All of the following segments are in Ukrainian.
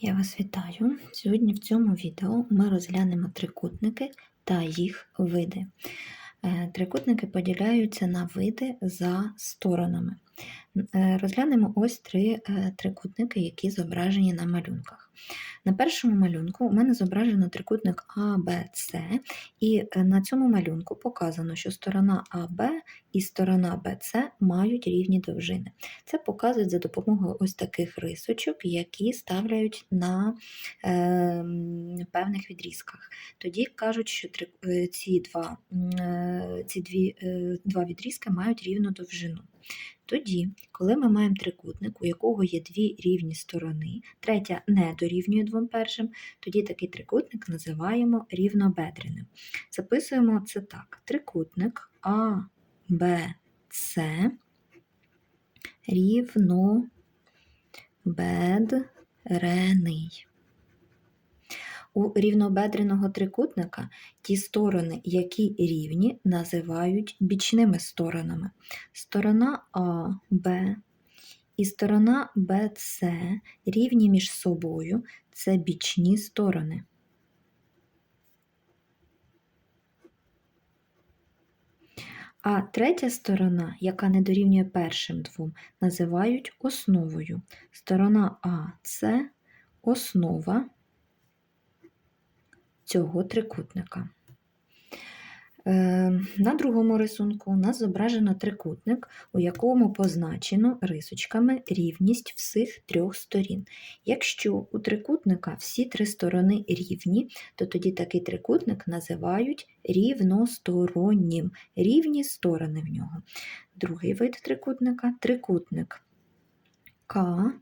Я вас вітаю. Сьогодні в цьому відео ми розглянемо трикутники та їх види. Е, Трикутники поділяються на види за сторонами. Е, Розглянемо ось три е, трикутники, які зображені на малюнках. На першому малюнку у мене зображено трикутник А, Б, С, і е, на цьому малюнку показано, що сторона АБ і сторона БЦ мають рівні довжини. Це показують за допомогою ось таких рисочок, які ставляють на е, певних відрізках. Тоді кажуть, що ці, два, ці дві, е, два відрізки мають рівну довжину. Тоді, коли ми маємо трикутник, у якого є дві рівні сторони, третя не дорівнює двом першим, тоді такий трикутник називаємо рівнобедреним. Записуємо це так: трикутник А, Б, С рівнобедрений. У рівнобедреного трикутника ті сторони, які рівні, називають бічними сторонами. Сторона А, Б і сторона БЦ рівні між собою це бічні сторони. А третя сторона, яка не дорівнює першим двом, називають основою. Сторона А це основа цього трикутника. Е, На другому рисунку у нас зображено трикутник, у якому позначено рисочками рівність всіх трьох сторін. Якщо у трикутника всі три сторони рівні, то тоді такий трикутник називають рівностороннім, рівні сторони в нього. Другий вид трикутника трикутник КЛМ.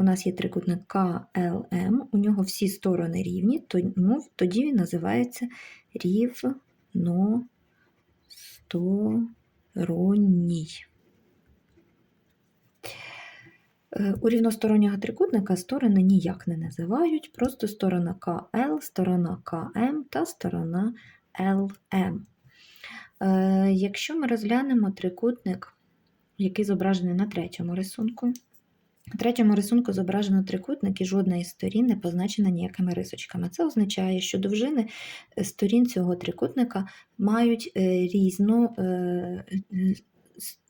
У нас є трикутник КЛМ, у нього всі сторони рівні, тому тоді він називається рівносторонній. Е, У рівностороннього трикутника сторони ніяк не називають, просто сторона КЛ, сторона КМ та сторона ЛМ. Е, Якщо ми розглянемо трикутник, який зображений на третьому рисунку, у третьому рисунку зображено трикутник і жодна із сторін не позначена ніякими рисочками. Це означає, що довжини е, сторін цього трикутника мають е, різну е,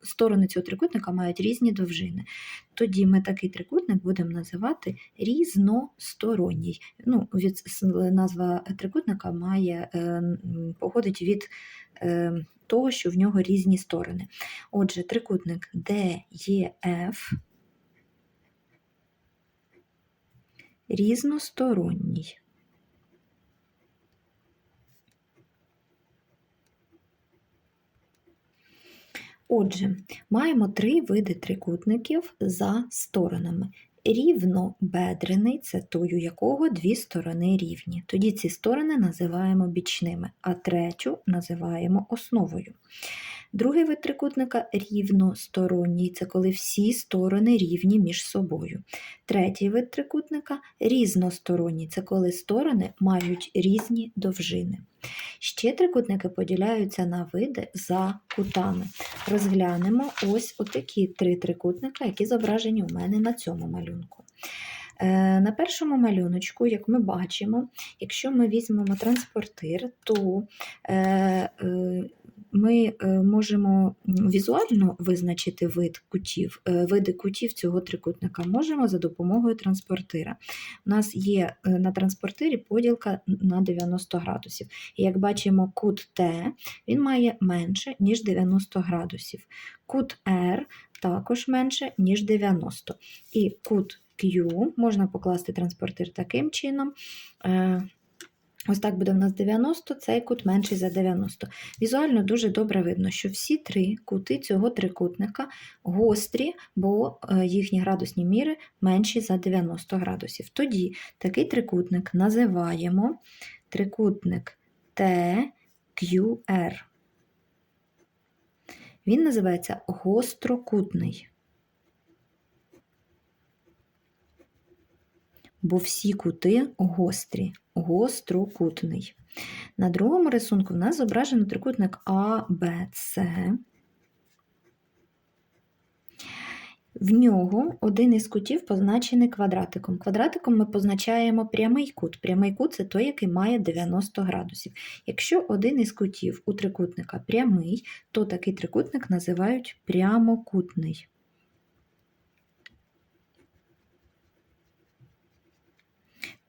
сторони цього трикутника мають різні довжини. Тоді ми такий трикутник будемо називати різносторонній. Ну, від, назва трикутника має походить від того, що в нього різні сторони. Отже, трикутник DEF різносторонній. Отже, маємо три види трикутників за сторонами. Рівнобедрений це той, у якого дві сторони рівні. Тоді ці сторони називаємо бічними, а третю називаємо основою. Другий вид трикутника рівносторонній це коли всі сторони рівні між собою. Третій вид трикутника різносторонній це коли сторони мають різні довжини. Ще трикутники поділяються на види за кутами. Розглянемо ось отакі три трикутника, які зображені у мене на цьому малюнку. Е, На першому малюночку, як ми бачимо, якщо ми візьмемо транспортир, то е, е, ми е, можемо візуально визначити вид кутів, е, види кутів цього трикутника можемо за допомогою транспортира. У нас є е, на транспортирі поділка на 90 градусів. І як бачимо, кут Т він має менше, ніж 90 градусів. Кут R також менше, ніж 90. І кут Q можна покласти транспортир таким чином. Ось так буде в нас 90, цей кут менший за 90. Візуально дуже добре видно, що всі три кути цього трикутника гострі, бо е, їхні градусні міри менші за 90 градусів. Тоді такий трикутник називаємо трикутник TQR. Він називається гострокутний. Бо всі кути гострі, гострокутний. На другому рисунку в нас зображено трикутник А. В нього один із кутів позначений квадратиком. Квадратиком ми позначаємо прямий кут. Прямий кут це той, який має 90 градусів. Якщо один із кутів у трикутника прямий, то такий трикутник називають прямокутний.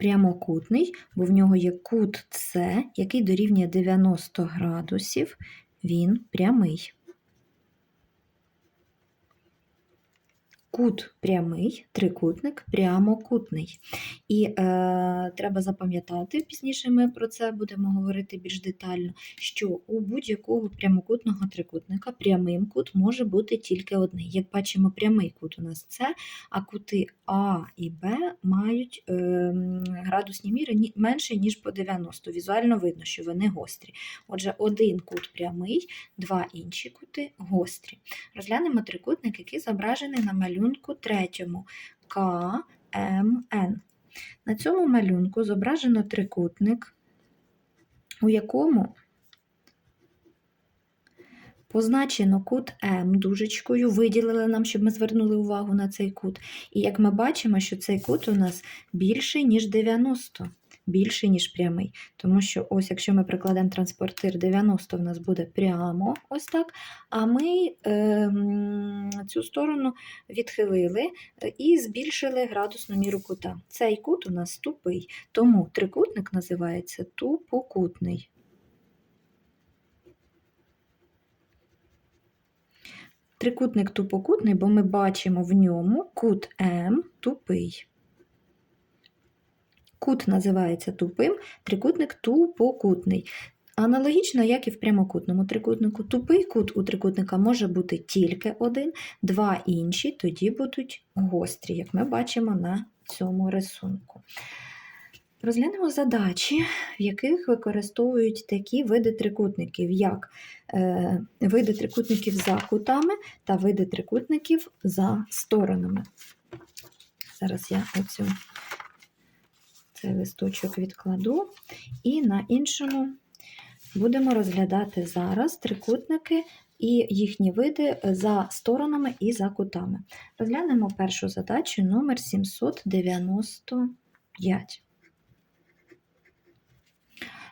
Прямокутний, бо в нього є кут С, який дорівнює 90 градусів, він прямий. Кут прямий, трикутник прямокутний. І е, треба запам'ятати, пізніше ми про це будемо говорити більш детально, що у будь-якого прямокутного трикутника прямим кут може бути тільки один. Як бачимо, прямий кут у нас це, а кути А і Б мають е, градусні міри менше, ніж по 90. Візуально видно, що вони гострі. Отже, один кут прямий, два інші кути гострі. Розглянемо трикутник, який зображений на малюнку третьому КМН. На цьому малюнку зображено трикутник, у якому позначено кут М дужечкою, виділили нам, щоб ми звернули увагу на цей кут. І як ми бачимо, що цей кут у нас більший, ніж 90, більший, ніж прямий. Тому що ось, якщо ми прикладемо транспортир 90, в нас буде прямо ось так, а ми ем, цю сторону відхилили е, і збільшили градусну міру кута. Цей кут у нас тупий, тому трикутник називається тупокутний. Трикутник тупокутний, бо ми бачимо в ньому кут М тупий. Кут називається тупим, трикутник тупокутний. Аналогічно, як і в прямокутному трикутнику, тупий кут у трикутника може бути тільки один, два інші тоді будуть гострі, як ми бачимо на цьому рисунку. Розглянемо задачі, в яких використовують такі види трикутників, як е, види трикутників за кутами та види трикутників за сторонами. Зараз я оцю цей листочок відкладу, і на іншому будемо розглядати зараз трикутники і їхні види за сторонами і за кутами. Розглянемо першу задачу номер 795.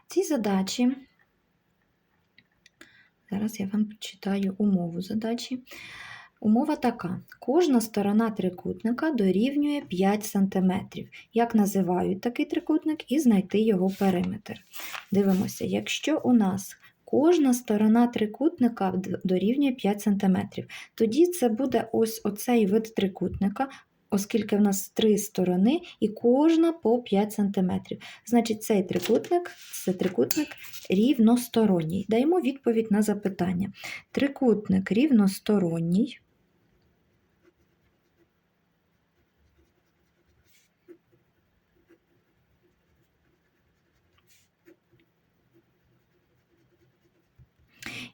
В цій задачі, зараз я вам прочитаю умову задачі. Умова така: кожна сторона трикутника дорівнює 5 см. Як називають такий трикутник і знайти його периметр. Дивимося, якщо у нас кожна сторона трикутника дорівнює 5 см, тоді це буде ось оцей вид трикутника, оскільки в нас три сторони і кожна по 5 см. Значить, цей трикутник це трикутник рівносторонній. Даємо відповідь на запитання. Трикутник рівносторонній.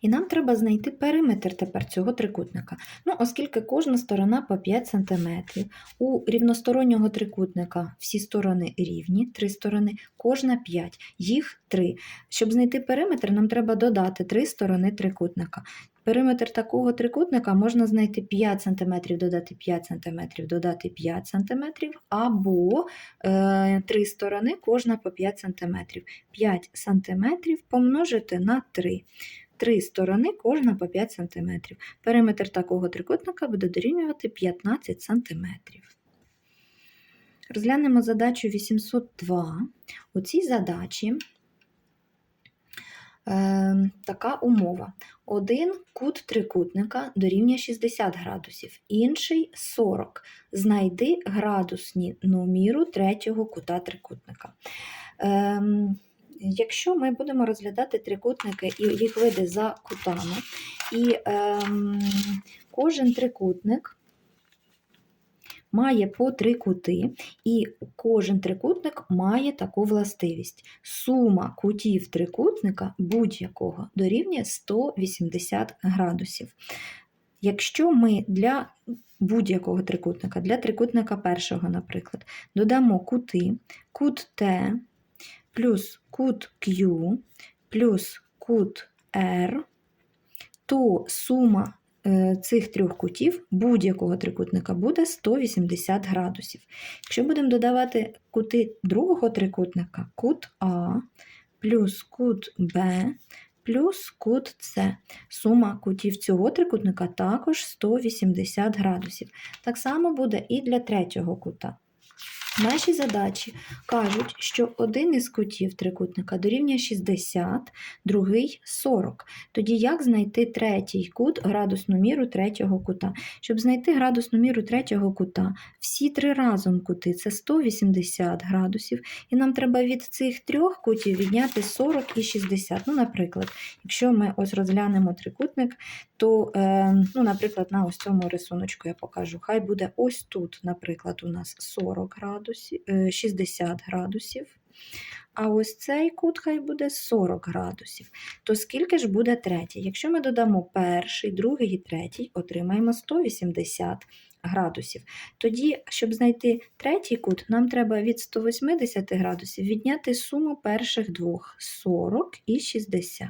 І нам треба знайти периметр тепер цього трикутника. Ну, оскільки кожна сторона по 5 см, у рівностороннього трикутника всі сторони рівні, три сторони, кожна 5, їх 3. Щоб знайти периметр, нам треба додати три сторони трикутника. Периметр такого трикутника можна знайти 5 см, додати 5 см, додати 5 см, або е, три сторони, кожна по 5 см. 5 см помножити на 3. Три сторони, кожна по 5 см. Периметр такого трикутника буде дорівнювати 15 см. Розглянемо задачу 802. У цій задачі е, така умова. Один кут трикутника дорівнює 60 градусів, інший 40. Знайди градусні міру третього кута трикутника. Ем, Якщо ми будемо розглядати трикутники і їх види за кутами, і ем, кожен трикутник має по три кути, і кожен трикутник має таку властивість. Сума кутів трикутника будь-якого дорівнює 180 градусів. Якщо ми для будь-якого трикутника, для трикутника першого, наприклад, додамо кути, кут Т плюс кут Q плюс кут R, то сума е, цих трьох кутів будь-якого трикутника буде 180 градусів. Якщо будемо додавати кути другого трикутника, кут А плюс кут Б плюс кут С. Сума кутів цього трикутника також 180 градусів. Так само буде і для третього кута. Наші задачі кажуть, що один із кутів трикутника дорівнює 60, другий 40. Тоді як знайти третій кут, градусну міру третього кута? Щоб знайти градусну міру третього кута, всі три разом кути це 180 градусів, і нам треба від цих трьох кутів відняти 40 і 60. Ну, наприклад, якщо ми ось розглянемо трикутник, то, е, ну, наприклад, на ось цьому рисуночку я покажу. Хай буде ось тут, наприклад, у нас 40 градусів, е, 60 градусів. А ось цей кут хай буде 40 градусів. То скільки ж буде третій? Якщо ми додамо перший, другий і третій, отримаємо 180 градусів. Тоді, щоб знайти третій кут, нам треба від 180 градусів відняти суму перших двох 40 і 60.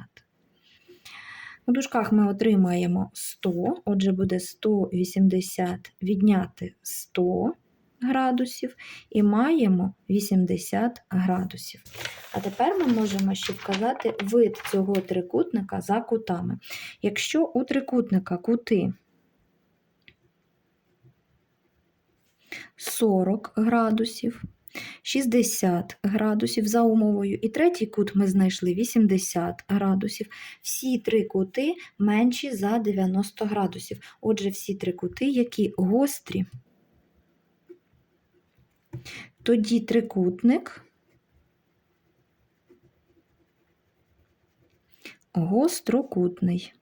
У дужках ми отримаємо 100, отже, буде 180 відняти 100 градусів і маємо 80 градусів. А тепер ми можемо ще вказати вид цього трикутника за кутами. Якщо у трикутника кути 40 градусів, 60 градусів за умовою, і третій кут ми знайшли 80 градусів. Всі три кути менші за 90 градусів. Отже, всі три кути, які гострі. Тоді трикутник гострокутний.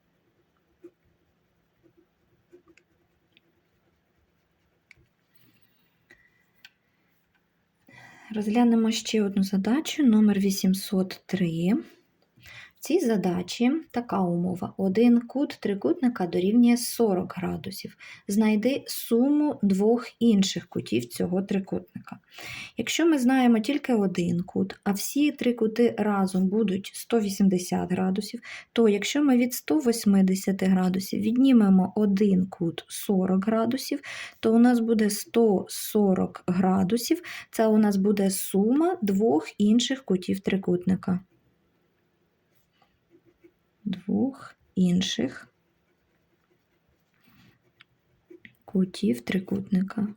Розглянемо ще одну задачу, номер 803. Цій задачі така умова. Один кут трикутника дорівнює 40 градусів. Знайди суму двох інших кутів цього трикутника. Якщо ми знаємо тільки один кут, а всі три кути разом будуть 180 градусів, то якщо ми від 180 градусів віднімемо один кут 40 градусів, то у нас буде 140 градусів. Це у нас буде сума двох інших кутів трикутника двох інших кутів трикутника.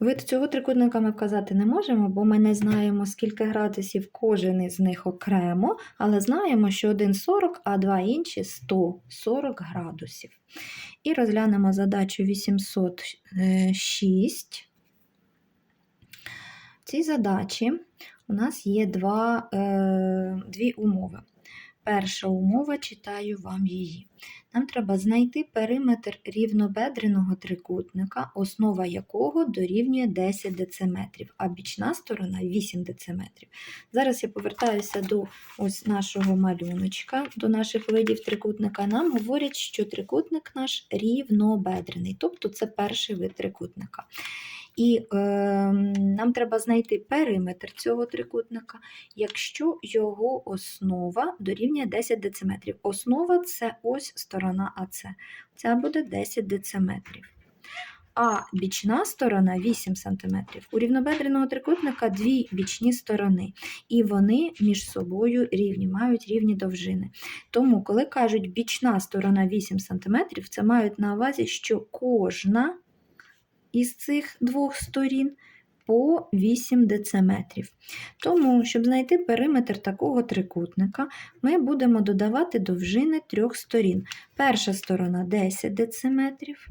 Вид цього трикутника ми вказати не можемо, бо ми не знаємо, скільки градусів кожен із них окремо, але знаємо, що один 40, а два інші 140 градусів. І розглянемо задачу 806 цій задачі у нас є два, е, дві умови. Перша умова, читаю вам її. Нам треба знайти периметр рівнобедреного трикутника, основа якого дорівнює 10 дециметрів, а бічна сторона 8 дециметрів. Зараз я повертаюся до ось нашого малюночка, до наших видів трикутника. Нам говорять, що трикутник наш рівнобедрений, тобто це перший вид трикутника. І е, нам треба знайти периметр цього трикутника, якщо його основа дорівнює 10 дециметрів. Основа це ось сторона АЦ. Ця буде 10 дециметрів. А бічна сторона 8 см. У рівнобедреного трикутника дві бічні сторони, і вони між собою рівні, мають рівні довжини. Тому, коли кажуть бічна сторона 8 см, це мають на увазі, що кожна із цих двох сторін по 8 дециметрів. Тому, щоб знайти периметр такого трикутника, ми будемо додавати довжини трьох сторін. Перша сторона 10 дециметрів.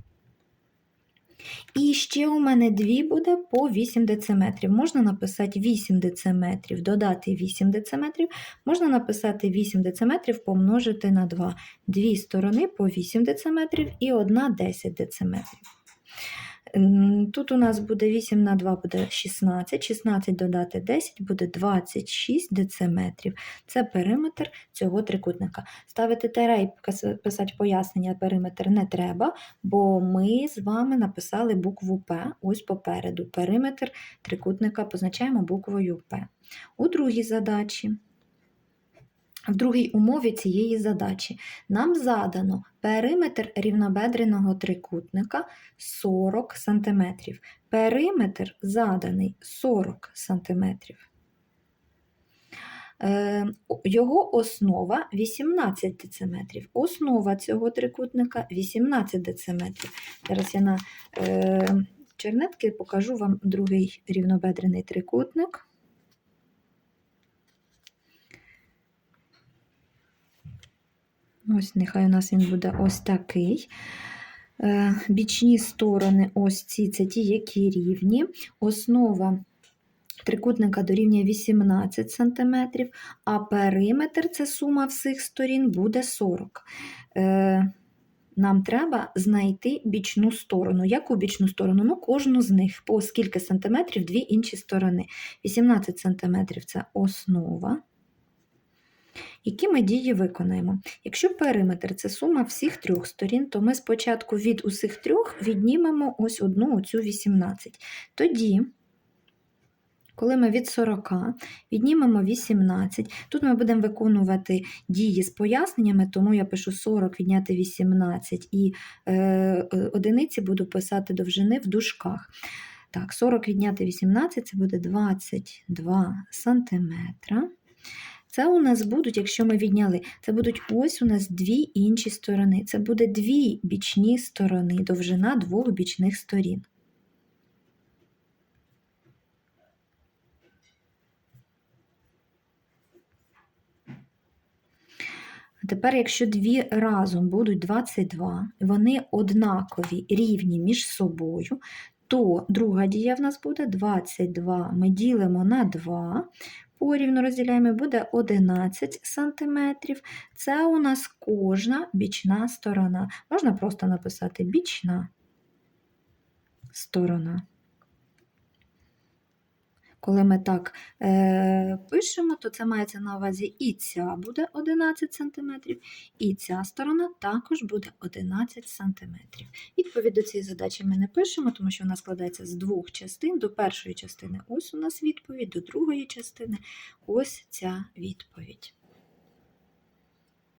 І ще у мене дві буде по 8 дециметрів. Можна написати 8 дециметрів, додати 8 дециметрів, можна написати 8 дециметрів помножити на 2. Дві сторони по 8 дециметрів і одна 10 дециметрів. Тут у нас буде 8 на 2 буде 16, 16 додати 10 буде 26 дециметрів. Це периметр цього трикутника. Ставити терей, писати пояснення периметр не треба, бо ми з вами написали букву П ось попереду. Периметр трикутника позначаємо буквою П. У другій задачі. В другій умові цієї задачі нам задано периметр рівнобедреного трикутника 40 см. Периметр заданий 40 см. Е, Його основа 18 дециметрів. Основа цього трикутника 18 дециметрів. Зараз я на е, чернетки покажу вам другий рівнобедрений трикутник. Ось нехай у нас він буде ось такий. Е, Бічні сторони, ось ці, це ті, які рівні. Основа трикутника дорівнює 18 см, а периметр це сума всіх сторін буде 40. Е, Нам треба знайти бічну сторону. Яку бічну сторону? Ну, кожну з них. По скільки сантиметрів дві інші сторони. 18 сантиметрів це основа. Які ми дії виконаємо? Якщо периметр це сума всіх трьох сторін, то ми спочатку від усіх трьох віднімемо ось одну оцю 18. Тоді, коли ми від 40 віднімемо 18, тут ми будемо виконувати дії з поясненнями, тому я пишу 40 відняти 18 і е, е, одиниці буду писати довжини в дужках. Так, 40 відняти 18 це буде 22 сантиметра. Це у нас будуть, якщо ми відняли, це будуть ось у нас дві інші сторони. Це буде дві бічні сторони, довжина двох бічних сторін. Тепер, якщо дві разом будуть 22, вони однакові, рівні між собою, то друга дія в нас буде 22. Ми ділимо на 2, порівну розділяємо, буде 11 см. Це у нас кожна бічна сторона. Можна просто написати бічна сторона. Коли ми так е, пишемо, то це мається на увазі і ця буде 11 см, і ця сторона також буде 11 см. Відповідь до цієї задачі ми не пишемо, тому що вона складається з двох частин. До першої частини ось у нас відповідь, до другої частини ось ця відповідь.